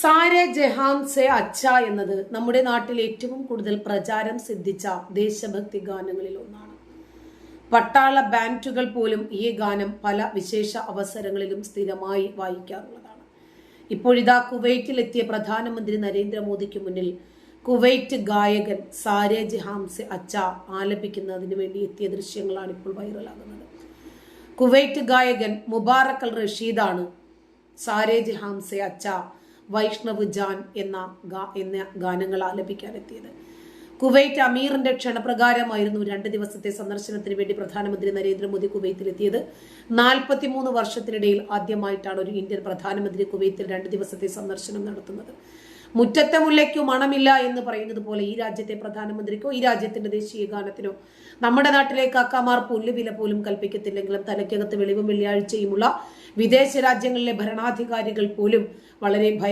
സാരെ ജഹാൻ സെ അച്ച എന്നത് നമ്മുടെ നാട്ടിൽ ഏറ്റവും കൂടുതൽ പ്രചാരം സിദ്ധിച്ച ദേശഭക്തി ഗാനങ്ങളിൽ ഒന്നാണ്. പട്ടാള ബാൻഡുകൾ പോലും ഈ ഗാനം പല വിശേഷ അവസരങ്ങളിലും സ്ഥിരമായി വായിക്കാറുള്ളതാണ്. ഇപ്പോഴിതാ കുവൈറ്റിലെത്തിയ പ്രധാനമന്ത്രി നരേന്ദ്രമോദിക്ക് മുന്നിൽ കുവൈറ്റ് ഗായകൻ സാരെ ജഹാംസെ അച്ച ആലപിക്കുന്നതിന് വേണ്ടി എത്തിയ ദൃശ്യങ്ങളാണ് ഇപ്പോൾ വൈറലാകുന്നത്. കുവൈറ്റ് ഗായകൻ മുബാറക്കൽ റഷീദാണ് സാരെ ജിഹാംസെ അച്ച വൈഷ്ണവ് ജാൻ എന്ന എന്ന ഗാനങ്ങൾ ആലപിക്കാനെത്തിയത് കുവൈറ്റ് അമീറിന്റെ ക്ഷണപ്രകാരമായിരുന്നു രണ്ട് ദിവസത്തെ സന്ദർശനത്തിന് വേണ്ടി പ്രധാനമന്ത്രി നരേന്ദ്രമോദി കുവൈത്തിലെത്തിയത്. നാൽപ്പത്തിമൂന്ന് വർഷത്തിനിടയിൽ ആദ്യമായിട്ടാണ് ഒരു ഇന്ത്യൻ പ്രധാനമന്ത്രി കുവൈത്തിൽ രണ്ട് ദിവസത്തെ സന്ദർശനം നടത്തുന്നത്. മുറ്റത്തെ മുല്ലയ്ക്കു മണമില്ല എന്ന് പറയുന്നത് പോലെ ഈ രാജ്യത്തെ പ്രധാനമന്ത്രിക്കോ ഈ രാജ്യത്തിന്റെ ദേശീയ ഗാനത്തിനോ നമ്മുടെ നാട്ടിലെ കാക്കാമാർ പുല്ലുവില പോലും കൽപ്പിക്കത്തില്ലെങ്കിലും തലയ്ക്കകത്ത് വെളിവും വെള്ളിയാഴ്ചയുമുള്ള വിദേശ രാജ്യങ്ങളിലെ ഭരണാധികാരികൾ പോലും വളരെ